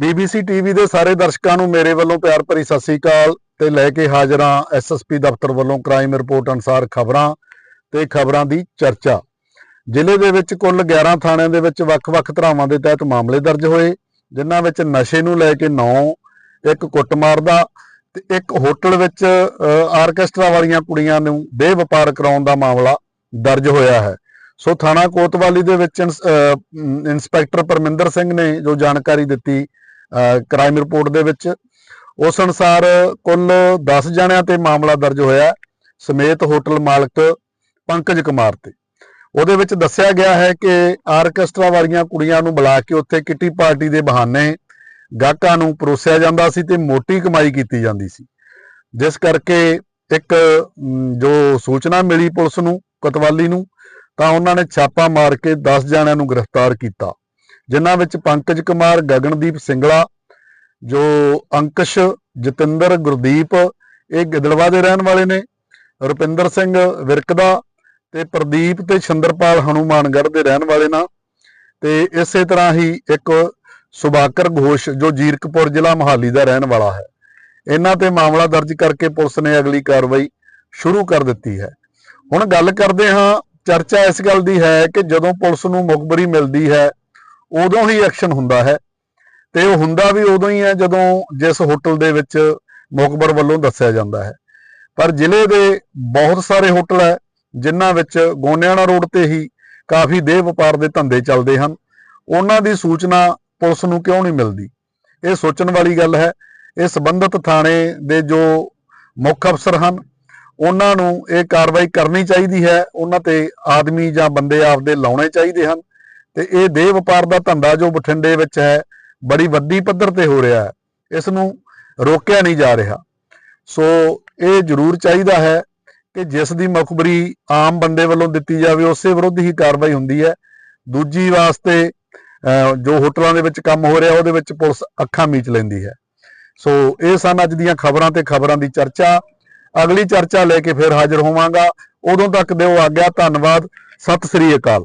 BBC TV ਦੇ ਸਾਰੇ ਦਰਸ਼ਕਾਂ ਨੂੰ ਮੇਰੇ ਵੱਲੋਂ ਪਿਆਰ ਭਰੀ ਸਤਿ ਸ੍ਰੀ ਅਕਾਲ ਤੇ ਲੈ ਕੇ ਹਾਜ਼ਰਾਂ ਐਸਐਸਪੀ ਦਫ਼ਤਰ ਵੱਲੋਂ ਕ੍ਰਾਈਮ ਰਿਪੋਰਟ ਅਨੁਸਾਰ ਖਬਰਾਂ ਤੇ ਖਬਰਾਂ ਦੀ ਚਰਚਾ। ਜ਼ਿਲ੍ਹੇ ਦੇ ਵਿੱਚ ਕੁੱਲ 11 ਥਾਣਿਆਂ ਦੇ ਵਿੱਚ ਵੱਖ-ਵੱਖ ਧਰਾਵਾਂ ਦੇ ਤਹਿਤ ਮਾਮਲੇ ਦਰਜ ਹੋਏ ਜਿਨ੍ਹਾਂ ਵਿੱਚ ਨਸ਼ੇ ਨੂੰ ਲੈ ਕੇ 9 ਇੱਕ ਕੁੱਟਮਾਰ ਦਾ ਤੇ ਇੱਕ ਹੋਟਲ ਵਿੱਚ ਅ, ਆਰਕੈਸਟਰਾ ਵਾਲੀਆਂ ਕੁੜੀਆਂ ਨੂੰ ਦੇਹ ਵਪਾਰ ਕਰਾਉਣ ਦਾ ਮਾਮਲਾ ਦਰਜ ਹੋਇਆ ਹੈ। ਸੋ ਥਾਣਾ ਕੋਤਵਾਲੀ ਦੇ ਵਿੱਚ ਇੰਸ- ਅ, ਇੰਸਪੈਕਟਰ ਪਰਮਿੰਦਰ ਸਿੰਘ ਨੇ ਜੋ ਜਾਣਕਾਰੀ ਦਿੱਤੀ ਕ੍ਰਾਈਮ ਰਿਪੋਰਟ ਦੇ ਵਿੱਚ। ਉਸ ਅਨੁਸਾਰ ਕੁੱਲ 10 ਜਣਿਆਂ ਤੇ ਮਾਮਲਾ ਦਰਜ ਹੋਇਆ ਸਮੇਤ ਹੋਟਲ ਮਾਲਕ ਪੰਕਜ ਕੁਮਾਰ ਤੇ। ਉਹਦੇ ਵਿੱਚ ਦੱਸਿਆ ਗਿਆ ਹੈ ਕਿ ਆਰਕੈਸਟਰਾ ਵਾਲੀਆਂ ਕੁੜੀਆਂ ਨੂੰ ਬੁਲਾ ਕੇ ਉੱਥੇ ਕਿੱਟੀ ਪਾਰਟੀ ਦੇ ਬਹਾਨੇ ਗਾਹਕਾਂ ਨੂੰ ਪਰੋਸਿਆ ਜਾਂਦਾ ਸੀ ਤੇ ਮੋਟੀ ਕਮਾਈ ਕੀਤੀ ਜਾਂਦੀ ਸੀ। ਜਿਸ ਕਰਕੇ ਇੱਕ ਜੋ ਸੂਚਨਾ ਮਿਲੀ ਪੁਲਿਸ ਨੂੰ, ਕਤਵਾਲੀ ਨੂੰ, ਤਾਂ ਉਹਨਾਂ ਨੇ ਛਾਪਾ ਮਾਰ ਕੇ 10 ਜਣਿਆਂ ਨੂੰ ਗ੍ਰਿਫਤਾਰ ਕੀਤਾ। ਜਿਨ੍ਹਾਂ ਵਿੱਚ ਪੰਕਜ ਕੁਮਾਰ, ਗਗਨਦੀਪ ਸਿੰਗਲਾ, ਜੋ ਅੰਕਸ਼, ਜਤਿੰਦਰ, ਗੁਰਦੀਪ, ਇਹ ਗਿੱਦੜਵਾ ਦੇ ਰਹਿਣ ਵਾਲੇ ਨੇ, ਰੁਪਿੰਦਰ ਸਿੰਘ ਵਿਰਕਦਾ ਤੇ ਪ੍ਰਦੀਪ ਤੇ ਛੰਦਰਪਾਲ ਹਨੂਮਾਨਗੜ੍ਹ ਦੇ ਰਹਿਣ ਵਾਲੇ ਨਾ ਤੇ ਇਸੇ ਤਰ੍ਹਾਂ ਹੀ ਇੱਕ ਸੁਭਾਕਰ ਘੋਸ਼ ਜੋ ਜੀਰਕਪੁਰ ਜ਼ਿਲ੍ਹਾ ਮੋਹਾਲੀ ਦਾ ਰਹਿਣ ਵਾਲਾ ਹੈ। ਇਹਨਾਂ ਤੇ ਮਾਮਲਾ ਦਰਜ ਕਰਕੇ ਪੁਲਿਸ ਨੇ ਅਗਲੀ ਕਾਰਵਾਈ ਸ਼ੁਰੂ ਕਰ ਦਿੱਤੀ ਹੈ। ਹੁਣ ਗੱਲ ਕਰਦੇ ਹਾਂ, ਚਰਚਾ ਇਸ ਗੱਲ ਦੀ ਹੈ ਕਿ ਜਦੋਂ ਪੁਲਿਸ ਨੂੰ ਮੁਖਬਰੀ ਮਿਲਦੀ ਹੈ ਉਦੋਂ ਹੀ ਐਕਸ਼ਨ ਹੁੰਦਾ ਹੈ। ਤੇ ਉਹ ਹੁੰਦਾ ਵੀ ਉਦੋਂ ਹੀ ਹੈ ਜਦੋਂ ਜਿਸ ਹੋਟਲ ਦੇ ਵਿੱਚ ਮੁਖਬਰ ਵੱਲੋਂ ਦੱਸਿਆ ਜਾਂਦਾ ਹੈ। ਪਰ ਜ਼ਿਲ੍ਹੇ ਦੇ ਬਹੁਤ ਸਾਰੇ ਹੋਟਲ ਹੈ, ਜਿਨ੍ਹਾਂ ਵਿੱਚ ਗੋਨਿਆਣਾ ਰੋਡ ਤੇ ਹੀ ਕਾਫੀ ਦੇਹ ਵਪਾਰ ਦੇ ਧੰਦੇ ਚੱਲਦੇ ਹਨ। ਉਹਨਾਂ ਦੀ ਸੂਚਨਾ ਪੁਲਿਸ ਨੂੰ ਕਿਉਂ ਨਹੀਂ ਮਿਲਦੀ? ਇਹ ਸੋਚਣ ਵਾਲੀ ਗੱਲ ਹੈ, ਇਹ ਸੰਬੰਧਿਤ ਥਾਣੇ ਦੇ ਜੋ ਮੁੱਖ ਅਫਸਰ ਹਨ, ਉਹਨਾਂ ਨੂੰ ਇਹ ਕਾਰਵਾਈ ਕਰਨੀ ਚਾਹੀਦੀ ਹੈ। ਉਹਨਾਂ ਤੇ ਆਦਮੀ ਜਾਂ ਬੰਦੇ ਆਪਦੇ ਲਾਉਣੇ ਚਾਹੀਦੇ ਹਨ। ਤੇ ਇਹ ਦੇਹ ਵਪਾਰ ਦਾ ਧੰਦਾ ਜੋ ਬਠਿੰਡੇ ਵਿੱਚ ਹੈ, ਬੜੀ ਵੱਡੀ ਪੱਧਰ ਤੇ ਹੋ ਰਿਹਾ ਹੈ। ਇਸ ਨੂੰ ਰੋਕਿਆ ਨਹੀਂ ਜਾ ਰਿਹਾ। ਸੋ ਇਹ ਜ਼ਰੂਰ ਚਾਹੀਦਾ ਹੈ ਕਿ ਜਿਸ ਦੀ ਮੁਖਬਰੀ ਆਮ ਬੰਦੇ ਵੱਲੋਂ ਦਿੱਤੀ ਜਾਵੇ, ਉਸੇ ਵਿਰੁੱਧ ਹੀ ਕਾਰਵਾਈ ਹੁੰਦੀ ਹੈ। ਦੂਜੀ ਵਾਸਤੇ ਜੋ ਹੋਟਲਾਂ ਦੇ ਵਿੱਚ ਕੰਮ ਹੋ ਰਿਹਾ, ਉਹਦੇ ਵਿੱਚ ਪੁਲਿਸ ਅੱਖਾਂ ਮੀਚ ਲੈਂਦੀ ਹੈ। ਸੋ ਇਹ ਸਨ ਅੱਜ ਦੀਆਂ ਖਬਰਾਂ ਤੇ ਖਬਰਾਂ ਦੀ ਚਰਚਾ। ਅਗਲੀ ਚਰਚਾ ਲੈ ਕੇ ਫਿਰ ਹਾਜ਼ਰ ਹੋਵਾਂਗਾ। ਉਦੋਂ ਤੱਕ ਦਿਓ ਆਗਿਆ, ਧੰਨਵਾਦ। ਸਤਿ ਸ੍ਰੀ ਅਕਾਲ।